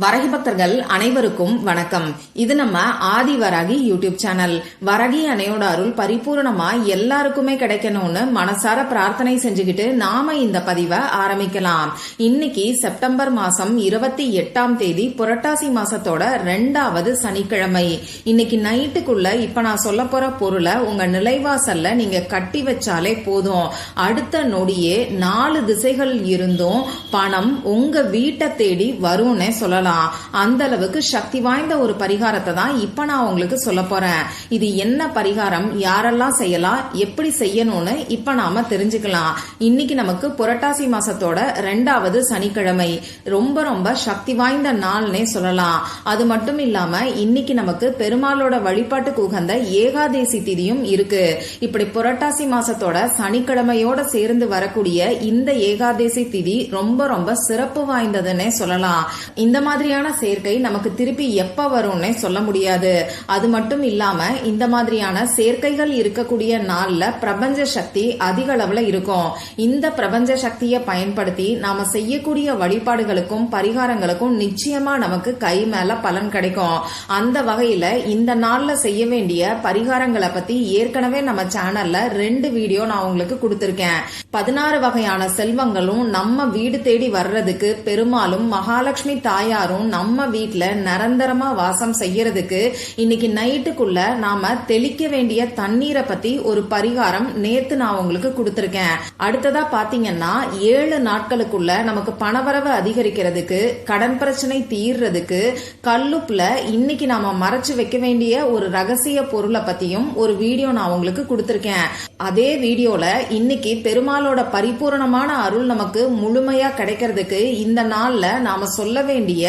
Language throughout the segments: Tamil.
வரகி பக்தர்கள் அனைவருக்கும் வணக்கம். இது நம்ம ஆதி வரகி யூடியூப் சேனல். வரகி அணையோட அருள் பரிபூர்ணமா எல்லாருக்குமே கிடைக்கணும்னு மனசார பிரார்த்தனை செஞ்சுக்கிட்டு நாம இந்த பதிவை ஆரம்பிக்கலாம். இன்னைக்கு செப்டம்பர் மாசம் இருபத்தி எட்டாம் தேதி புரட்டாசி மாசத்தோட ரெண்டாவது சனிக்கிழமை. இன்னைக்கு நைட்டுக்குள்ள இப்ப நான் சொல்ல போற பொருளை உங்க நிலைவாசல்ல நீங்க கட்டி வச்சாலே போதும். அடுத்த நொடியே நாலு திசைகள் இருந்தும் பணம் உங்க வீட்டை தேடி வரும்னு சொல்லலாம். அந்த அளவுக்கு சக்தி வாய்ந்த ஒரு பரிகாரத்தை தான் இப்ப நான் உங்களுக்கு சொல்ல போறேன். இது என்ன பரிகாரம்? யாரெல்லாம் செய்யலாம்? எப்படி செய்யணும்னு இப்ப நாம தெரிஞ்சுக்கலாம். இன்னைக்கு நமக்கு புரட்டாசி மாசத்தோட ரெண்டாவது சனிக்கிழமை. ரொம்ப ரொம்ப சக்தி வாய்ந்த நாள்னே சொல்லலாம். அது மட்டும் இல்லாம இன்னைக்கு நமக்கு பெருமாளோட வழிபாட்டுக்கு உகந்த ஏகாதேசி திதியும் இருக்கு. இப்படி புரட்டாசி மாசத்தோட சனிக்கிழமையோட சேர்ந்து வரக்கூடிய இந்த ஏகாதேசி திதி ரொம்ப ரொம்ப சிறப்பு வாய்ந்ததுன்னே சொல்லலாம். இந்த மாதிரி மாதிரியான சேர்க்கை நமக்கு திருப்பி எப்ப வரும்னே சொல்ல முடியாது. அது மட்டும் இல்லாம இந்த மாதிரியான சேர்க்கைகள் இருக்கக்கூடிய நாள்ல பிரபஞ்ச சக்தி அதிக அளவுல இருக்கும். இந்த பிரபஞ்ச சக்தியை பயன்படுத்தி நாம செய்யக்கூடிய வழிபாடுகளுக்கும் பரிகாரங்களுக்கும் நிச்சயமா நமக்கு கை மேல பலன் கிடைக்கும். அந்த வகையில இந்த நாள்ல செய்ய வேண்டிய பரிகாரங்களை பத்தி ஏற்கனவே நம்ம சேனல்ல ரெண்டு வீடியோ நான் உங்களுக்கு கொடுத்திருக்கேன். பதினாறு வகையான செல்வங்களும் நம்ம வீடு தேடி வர்றதுக்கு பெருமாளும் மகாலட்சுமி எல்லாரும் நம்ம வீட்டில் நிரந்தரமா வாசம் செய்யறதுக்கு இன்னைக்கு நைட்டுக்குள்ள நாம தெளிக்க வேண்டிய தண்ணீரை பத்தி ஒரு பரிகாரம் நேத்து நான் உங்களுக்கு கொடுத்துருக்கேன். அடுத்ததா பாத்தீங்கன்னா ஏழு நாட்களுக்குள்ள நமக்கு பணவரவு அதிகரிக்கிறதுக்கு கடன் பிரச்சனை தீர்றதுக்கு கல்லுப்புல இன்னைக்கு நாம மறைச்சு வைக்க வேண்டிய ஒரு ரகசிய பொருளை பத்தியும் ஒரு வீடியோ நான் உங்களுக்கு கொடுத்துருக்கேன். அதே வீடியோல இன்னைக்கு பெருமாளோட பரிபூரணமான அருள் நமக்கு முழுமையா கிடைக்கிறதுக்கு இந்த நாள்ல நாம சொல்ல வேண்டிய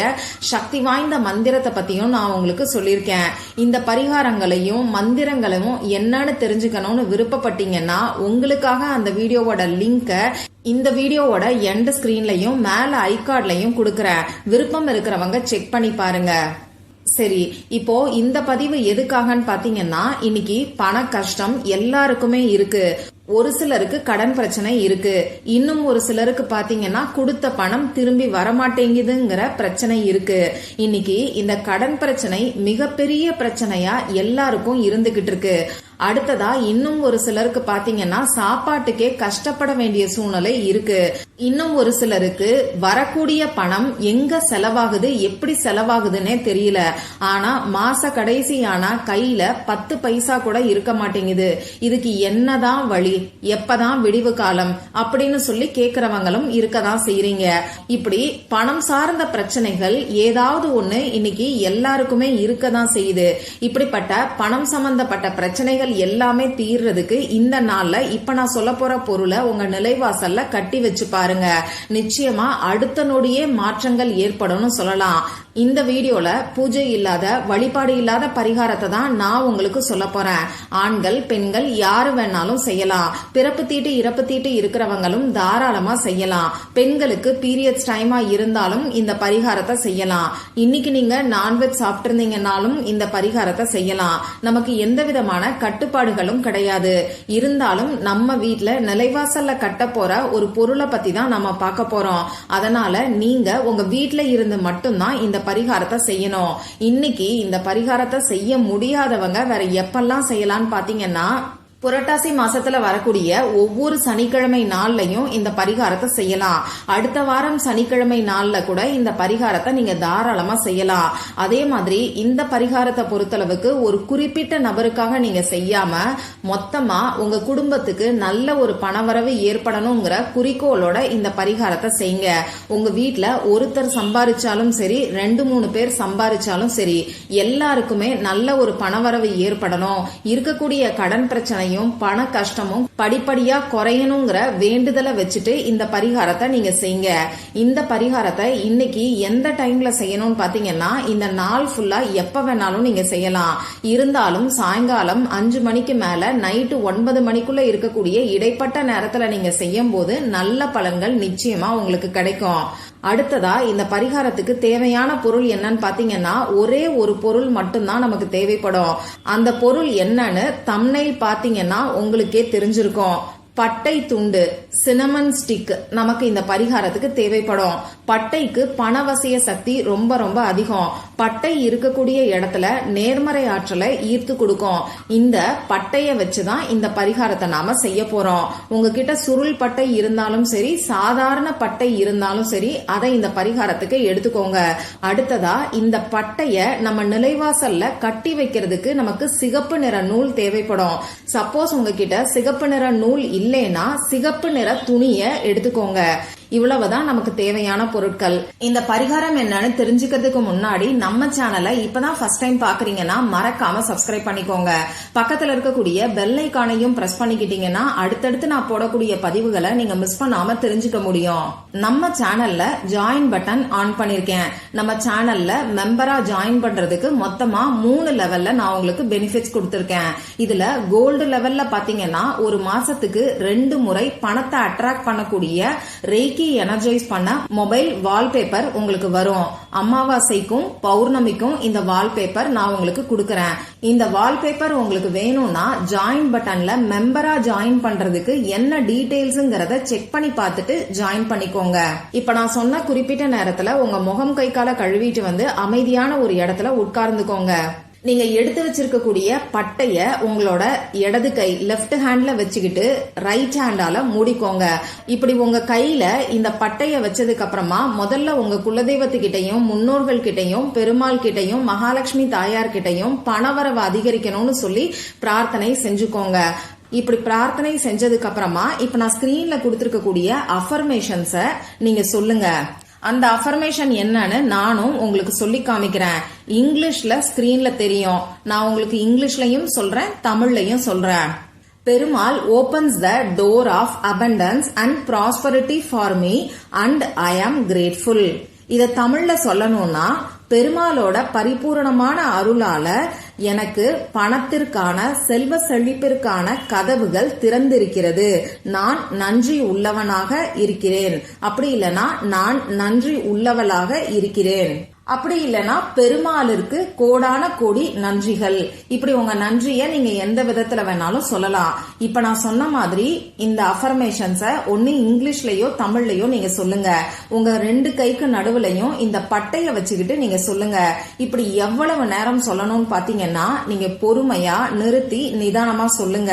சக்தி வாய்ந்த மந்திரத்தை பத்தியும் நான் உங்களுக்கு சொல்லியிருக்கேன். இந்த பரிகாரங்களையும் மந்திரங்களையும் என்னன்னு தெரிஞ்சுக்கணும்னு விருப்பப்பட்டீங்கன்னா உங்களுக்காக அந்த வீடியோவோட லிங்கை இந்த வீடியோவோட எண்ட் ஸ்க்ரீன்லையும் மேல ஐகார்ட்லையும் கொடுக்கறேன் விருப்பம் இருக்கிறவங்க செக் பண்ணி பாருங்க. சரி இப்போ இந்த பதிவு எதுக்காகன்னு பாத்தீங்கன்னா இன்னைக்கு பண கஷ்டம் எல்லாருக்குமே இருக்கு. ஒரு சிலருக்கு கடன் பிரச்சனை இருக்கு. இன்னும் ஒரு சிலருக்கு பாத்தீங்கன்னா கொடுத்த பணம் திரும்பி வரமாட்டேங்குதுங்கிற பிரச்சனை இருக்கு. இன்னைக்கு இந்த கடன் பிரச்சனை மிகப்பெரிய பிரச்சனையா எல்லாருக்கும் இருந்துகிட்டு இருக்கு. அடுத்ததா இன்னும் ஒரு சிலருக்கு பாத்தீங்கன்னா சாப்பாட்டுக்கே கஷ்டப்பட வேண்டிய சூழ்நிலை இருக்கு. இன்னும் ஒரு சிலருக்கு வரக்கூடிய பணம் எங்க செலவாகுது எப்படி செலவாகுதுன்னே தெரியல. ஆனா மாச கடைசி ஆனா கையில பத்து பைசா கூட இருக்க மாட்டேங்குது. இதுக்கு என்னதான் வழி? எப்பதான் விடிவு காலம்? அப்படின்னு சொல்லி கேக்குறவங்களும் இருக்கதான் செய்யறீங்க இப்படி பணம் சார்ந்த பிரச்சனைகள் ஏதாவது ஒண்ணு இன்னைக்கு எல்லாருக்குமே இருக்கதான் செய்யுது. இப்படிப்பட்ட பணம் சம்பந்தப்பட்ட பிரச்சனைகள் எல்லாமே தீர்றதுக்கு இந்த நாள்ல இப்ப நான் சொல்ல போற பொருளை உங்க நிலைவாசல்ல கட்டி வச்சு பாருங்க. நிச்சயமா அடுத்த நொடியே மாற்றங்கள் ஏற்படும் சொல்லலாம். இந்த வீடியோல பூஜை இல்லாத வழிபாடு இல்லாத பரிகாரத்தை தான் நான் உங்களுக்கு சொல்ல போறேன். ஆண்கள் பெண்கள் யாரு வேணாலும் செய்யலாம். பிறப்பு தீட்டு இறப்பு தீட்டு இருக்கிறவங்களும் தாராளமா செய்யலாம். பெண்களுக்கு பீரியட்ஸ் டைமா இருந்தாலும் இந்த பரிகாரத்தை செய்யலாம். இன்னைக்கு நீங்க நான்வெஜ் சாப்பிட்டிருந்தீங்கன்னாலும் இந்த பரிகாரத்தை செய்யலாம். நமக்கு எந்த விதமான கட்டுப்பாடுகளும் கிடையாது. இருந்தாலும் நம்ம வீட்டில் நிலைவாசல்ல கட்ட போற ஒரு பொருளை பத்தி தான் நம்ம பார்க்க போறோம். அதனால நீங்க உங்க வீட்டில் இருந்து மட்டும்தான் இந்த பரிகாரத்தை செய்யணும். இன்னைக்கு இந்த பரிகாரத்தை செய்ய முடியாதவங்க வேற எப்பெல்லாம் செய்யலாம்னு பாத்தீங்கன்னா புரட்டாசி மாசத்துல வரக்கூடிய ஒவ்வொரு சனிக்கிழமை நாள்லயும் இந்த பரிகாரத்தை செய்யலாம். அடுத்த வாரம் சனிக்கிழமை நாள்ல கூட இந்த பரிகாரத்தை நீங்க தாராளமா செய்யலாம். அதே மாதிரி இந்த பரிகாரத்தை பொறுத்தளவுக்கு ஒரு குறிப்பிட்ட நபருக்காக நீங்க செய்யாம மொத்தமா உங்க குடும்பத்துக்கு நல்ல ஒரு பணவரவு ஏற்படணுங்கிற குறிக்கோளோட இந்த பரிகாரத்தை செய்யுங்க. உங்க வீட்டுல ஒருத்தர் சம்பாரிச்சாலும் சரி ரெண்டு மூணு பேர் சம்பாரிச்சாலும் சரி எல்லாருக்குமே நல்ல ஒரு பணவரவு ஏற்படணும். இருக்கக்கூடிய கடன் பிரச்சனை பிரச்சனையும் பண கஷ்டமும் படிப்படியா குறையணுங்கிற வேண்டுதலை வச்சுட்டு இந்த பரிகாரத்தை நீங்க செய்யுங்க இந்த பரிகாரத்தை இன்னைக்கு எந்த டைம்ல செய்யணும்னு பாத்தீங்கன்னா இந்த நாள் ஃபுல்லா எப்ப வேணாலும் நீங்க செய்யலாம். இருந்தாலும் சாயங்காலம் அஞ்சு மணிக்கு மேல நைட்டு ஒன்பது மணிக்குள்ள இருக்கக்கூடிய இடைப்பட்ட நேரத்துல நீங்க செய்யும் போது நல்ல பலன்கள் நிச்சயமா உங்களுக்கு கிடைக்கும். அடுத்ததா இந்த பரிகாரத்துக்கு தேவையான பொருள் என்னன்னு பாத்தீங்கன்னா ஒரே ஒரு பொருள் மட்டும்தான் நமக்கு தேவைப்படும். அந்த பொருள் என்னன்னு தம்னைல் பாத்தீங்கன்னா உங்களுக்கே தெரிஞ்சிருக்கும். பட்டை துண்டு சினமன் ஸ்டிக் நமக்கு இந்த பரிகாரத்துக்கு தேவைப்படும். பட்டைக்கு பணவசிய சக்தி ரொம்ப ரொம்ப அதிகம். பட்டை இருக்கக்கூடிய இடத்துல நேர்மறை ஆற்றலை ஈர்த்து கொடுக்கும். இந்த பட்டையை வச்சுதான் இந்த பரிகாரத்தை நாம செய்ய போறோம். உங்ககிட்ட சுருள் பட்டை இருந்தாலும் சரி சாதாரண பட்டை இருந்தாலும் சரி அதை இந்த பரிகாரத்துக்கு எடுத்துக்கோங்க. அடுத்ததா இந்த பட்டைய நம்ம நிலைவாசல்ல கட்டி வைக்கிறதுக்கு நமக்கு சிகப்பு நிற நூல் தேவைப்படும். சப்போஸ் உங்ககிட்ட சிகப்பு நிற நூல் இல்லைன்னா சிகப்பு நிற துணியை எடுத்துக்கோங்க. இவ்வளவுதான் நமக்கு தேவையான பொருட்கள். இந்த பரிகாரம் என்னன்னு தெரிஞ்சுக்கிறதுக்கு முன்னாடி நம்ம சேனலை இப்பதான் ஃபர்ஸ்ட் டைம் பாக்குறீங்கன்னா மறக்காம சப்ஸ்கிரைப் பண்ணிக்கோங்க. பக்கத்துல இருக்கக்கூடிய பெல் ஐக்கானையும் பிரஸ் பண்ணிக்கிட்டீங்கன்னா அடுத்தடுத்து நான் போடக்கூடிய பதிவுகளை நீங்க மிஸ் பண்ணாம தெரிஞ்சுக்க முடியும். நம்ம சேனல்ல ஜாயின் பட்டன் ஆன் பண்ணிருக்கேன். நம்ம சேனல்ல மெம்பரா ஜாயின் பண்றதுக்கு மொத்தமா மூணு லெவல்ல நான் உங்களுக்கு பெனிஃபிட்ஸ் கொடுத்திருக்கேன். இதுல கோல்டு லெவல்ல பாத்தீங்கன்னா ஒரு மாசத்துக்கு ரெண்டு முறை பணத்தை அட்ராக்ட் பண்ணக்கூடிய ரெய்கி எனர்ஜைஸ் பண்ண மொபைல் வால்பேப்பர் உங்களுக்கு வரும். அமாவாசைக்கும் பௌர்ணமிக்கும் இந்த வால்பேப்பர் நான் உங்களுக்கு கொடுக்கறேன். இந்த வால்பேப்பர் உங்களுக்கு வேணும்னா ஜாயின் பட்டன்ல மெம்பரா ஜாயின் பண்றதுக்கு என்ன டீடைல்ஸ்ங்கறத செக் பண்ணி பார்த்துட்டு ஜாயின் பண்ணிக்கோங்க. இப்ப நான் சொன்ன குறிப்பிட்ட நேரத்துல உங்க முகம் கை கால கழுவிட்டு வந்து அமைதியான ஒரு இடத்துல உட்கார்ந்துக்கோங்க. நீங்க எடுத்து வச்சிருக்கக்கூடிய பட்டைய உங்களோட இடது கை லெஃப்ட் ஹேண்ட்ல வச்சுக்கிட்டு ரைட் ஹேண்டால மூடிக்கோங்க. இப்படி உங்க கையில இந்த பட்டைய வச்சதுக்கு அப்புறமா முதல்ல உங்க குலதெய்வத்துக்கிட்டையும் முன்னோர்கள் கிட்டையும் பெருமாள் கிட்டையும் மகாலட்சுமி தாயார் கிட்டையும் பணவரவு அதிகரிக்கணும்னு சொல்லி பிரார்த்தனை செஞ்சுக்கோங்க. இப்படி பிரார்த்தனை செஞ்சதுக்கு அப்புறமா இப்ப நான் ஸ்கிரீன்ல கொடுத்திருக்கக்கூடிய அஃபர்மேஷன்ஸ நீங்க சொல்லுங்க. அந்த அஃபர்மேஷன் என்னன்னு நானும் உங்களுக்கு சொல்லி காமிக்கிறேன். இங்கிலீஷ்ல ஸ்கிரீன்ல தெரியும். நான் உங்களுக்கு இங்கிலீஷ்லயும் சொல்றேன் தமிழ்லயும் சொல்றேன். Perumal opens the door of abundance and prosperity for me and I am grateful இதை தமிழ்ல சொல்லணும்னா பெருமாளோட பரிபூரணமான அருளால எனக்கு பணத்திற்கான செல்வ செழிப்பிற்கான கதவுகள் திறந்திருக்கிறது. நான் நன்றி உள்ளவனாக இருக்கிறேன். அப்படி இல்லனா நான் நன்றி உள்ளவளாக இருக்கிறேன். அப்படி இல்லனா பெருமாளிற்கு கோடான கோடி நன்றிகள். இப்படி உங்க நன்றிய நீங்க எந்த விதத்துல வேணாலும் சொல்லலாம். இப்ப நான் சொன்ன மாதிரி இந்த அஃபர்மேஷன்ஸ ஒன்னு இங்கிலீஷ்லயோ தமிழ்லயோ நீங்க சொல்லுங்க. உங்க ரெண்டு கைக்கு நடுவுலையும் இந்த பட்டைய வச்சுக்கிட்டு நீங்க சொல்லுங்க. இப்படி எவ்வளவு நேரம் சொல்லணும்னு பாத்தீங்கன்னா நீங்க பொறுமையா நிறுத்தி நிதானமா சொல்லுங்க.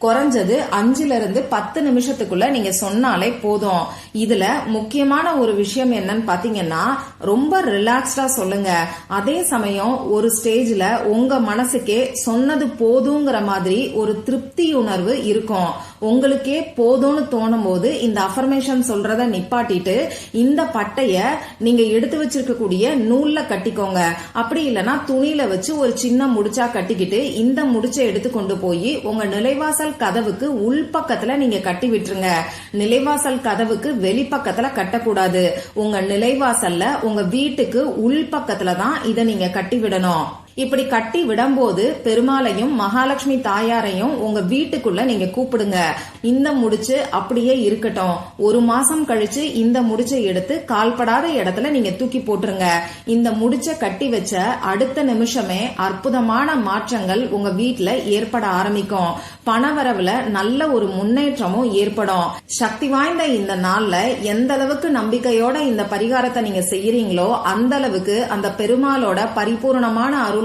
குறைஞ்சது அஞ்சுல இருந்து பத்து நிமிஷத்துக்குள்ள நீங்க சொன்னாலே போதும். இதுல முக்கியமான ஒரு விஷயம் என்னன்னு பாத்தீங்கன்னா ரொம்ப ரிலாக்ஸ்டா சொல்லுங்க. அதே சமயம் ஒரு ஸ்டேஜ்ல உங்க மனசுக்கே சொன்னது போதுங்கிற மாதிரி ஒரு திருப்தி உணர்வு இருக்கும். உங்களுக்கே போதும்னு தோணும் போது இந்த அஃபர்மேஷன் சொல்றத நிப்பாட்டிட்டு இந்த பட்டைய நீங்க எடுத்து வச்சிருக்கக்கூடிய நூல்ல கட்டிக்கோங்க. அப்படி இல்லனா துணியில வச்சு ஒரு சின்ன முடிச்சா கட்டிக்கிட்டு இந்த முடிச்சை எடுத்து கொண்டு போய் உங்க நிலைவாசல் கதவுக்கு உள்பக்கத்துல நீங்க கட்டி விட்டுருங்க. நிலைவாசல் கதவுக்கு வெளிப்பக்கத்துல கட்டக்கூடாது. உங்க நிலைவாசல்ல உங்க வீட்டுக்கு உள்பக்கத்துல தான் இதை நீங்க கட்டி விடணும். இப்படி கட்டி விடும்போது பெருமாளையும் மகாலட்சுமி தாயாரையும் உங்க வீட்டுக்குள்ள நீங்க கூப்பிடுங்க. இந்த முடிச்சு அப்படியே இருக்கட்டும். ஒரு மாசம் கழிச்சு இந்த முடிச்சை எடுத்து கால்படாத இடத்துல நீங்க தூக்கி போட்டுருங்க. இந்த முடிச்ச கட்டி வச்ச அடுத்த நிமிஷமே அற்புதமான மாற்றங்கள் உங்க வீட்டுல ஏற்பட ஆரம்பிக்கும். பணவரவுல நல்ல ஒரு முன்னேற்றமும் ஏற்படும். சக்தி வாய்ந்த இந்த நாள்ல எந்த அளவுக்கு நம்பிக்கையோட இந்த பரிகாரத்தை நீங்க செய்யறீங்களோ அந்த அளவுக்கு அந்த பெருமாளோட பரிபூர்ணமான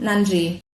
நன்றி.